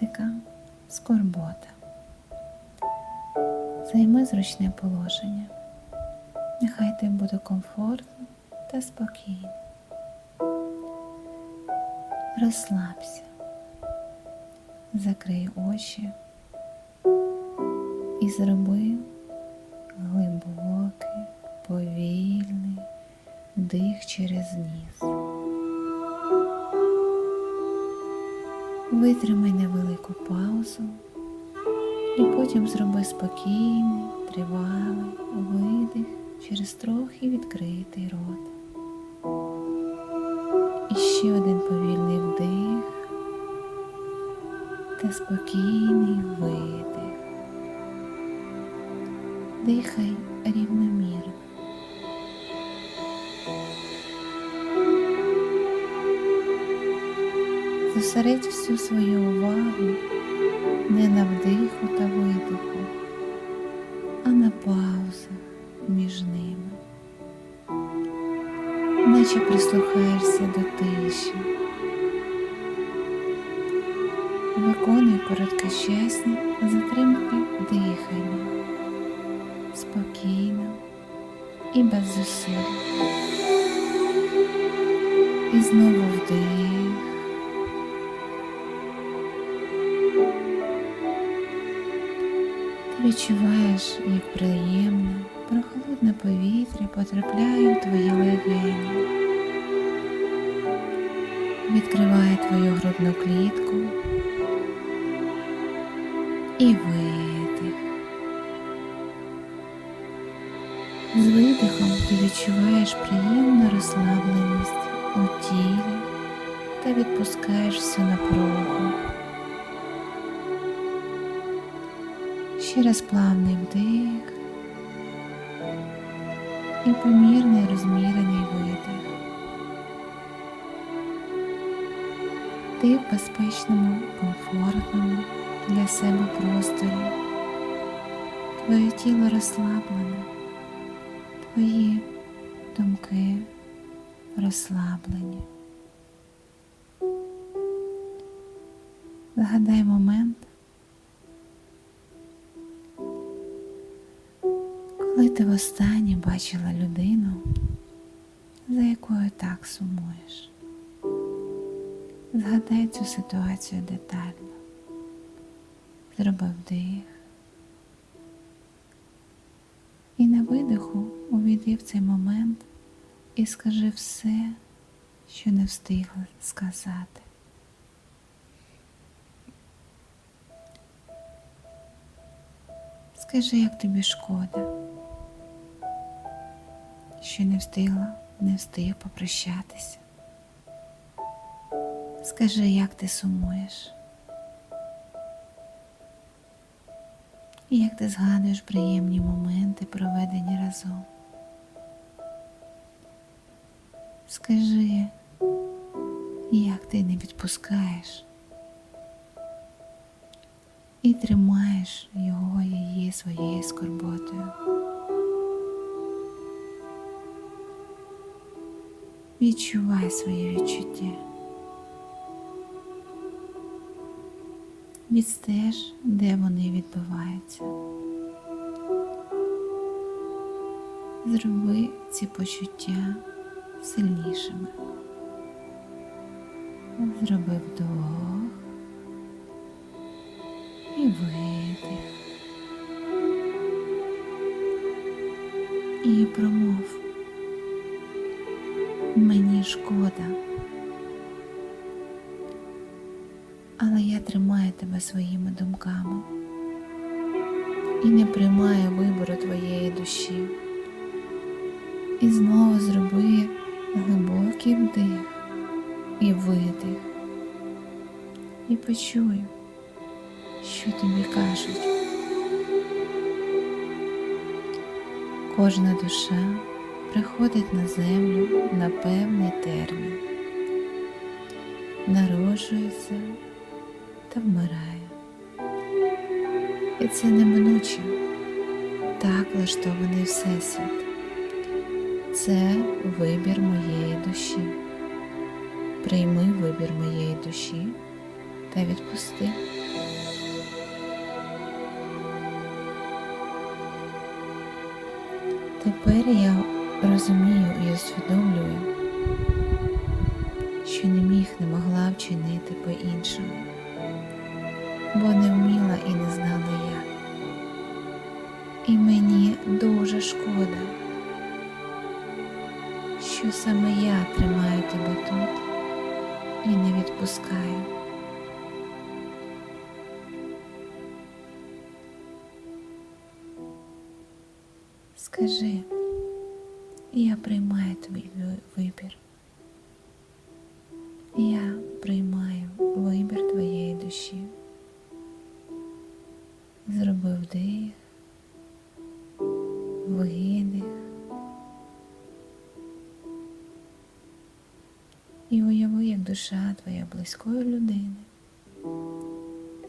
практика скорбота. Займи зручне положення. Нехай тобі буде комфортно та спокійно. Розслабся, закрий очі і зроби глибокий, повільний дих через ніс. Витримай невелику паузу і потім зроби спокійний, тривалий видих через трохи відкритий рот. І ще один повільний вдих та спокійний видих. Дихай рівномірно. Зосередь всю свою увагу не на вдиху та видиху, а на паузах між ними, наче прислухаєшся до тиші. Виконуй короткочасні затримки дихання спокійно і без зусиль. І знову вдих. Відчуваєш, як приємне, прохолодне повітря потрапляє в твої легені, відкриває твою грудну клітку і видих. З видихом ти відчуваєш приємну розслабленість у тілі та відпускаєш всю напругу. Ще раз плавний вдих і помірний розмірений видих. Ти в безпечному, комфортному для себе просторі. Твоє тіло розслаблене, твої думки розслаблені. Згадай момент, коли ти востаннє бачила людину, за якою так сумуєш. Згадай цю ситуацію детально. Зроби вдих. І на видиху увійди в цей момент і скажи все, що не встигла сказати. Скажи, як тобі шкода, що не встигла, не встиг попрощатися. Скажи, як ти сумуєш. І як ти згадуєш приємні моменти, проведені разом. Скажи, як ти не відпускаєш і тримаєш його її своєю скорботою. Відчувай своє відчуття. Відстеж, де вони відбуваються. Зроби ці почуття сильнішими. Зроби вдох і видих. І промов. Мені шкода. але я тримаю тебе своїми думками і не приймаю вибору твоєї душі. І знову зроби глибокий вдих і видих. І почуй, що тобі кажуть. Кожна душа приходить на землю на певний термін, народжується та вмирає. І це неминуче, так влаштований Всесвіт. Це вибір моєї душі. Прийми вибір моєї душі та відпусти. Тепер я розумію і усвідомлюю, що не міг, не могла вчинити по-іншому, бо не вміла і не знала як. І мені дуже шкода, що саме я тримаю тебе тут і не відпускаю. Скажи, я приймаю твій вибір. Я приймаю вибір твоєї душі. Зроби вдих, видих. І уяви, як душа твоя близької людини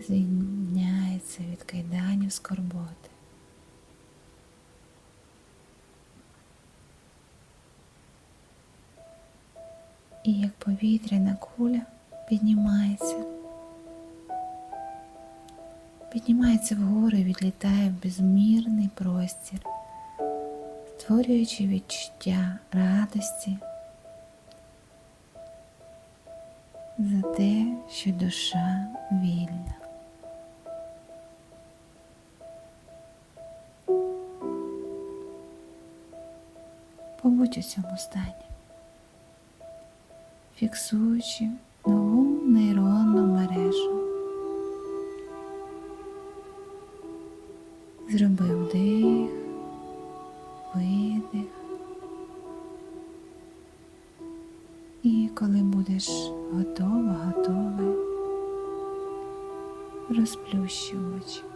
звільняється від кайданів скорботи. І як повітряна куля піднімається, піднімається вгору і відлітає в безмірний простір, створюючи відчуття радості за те, що душа вільна. Побудь у цьому стані фіксуючи нову нейронну мережу. Зроби вдих, видих. І коли будеш готова, готовий, розплющи очі.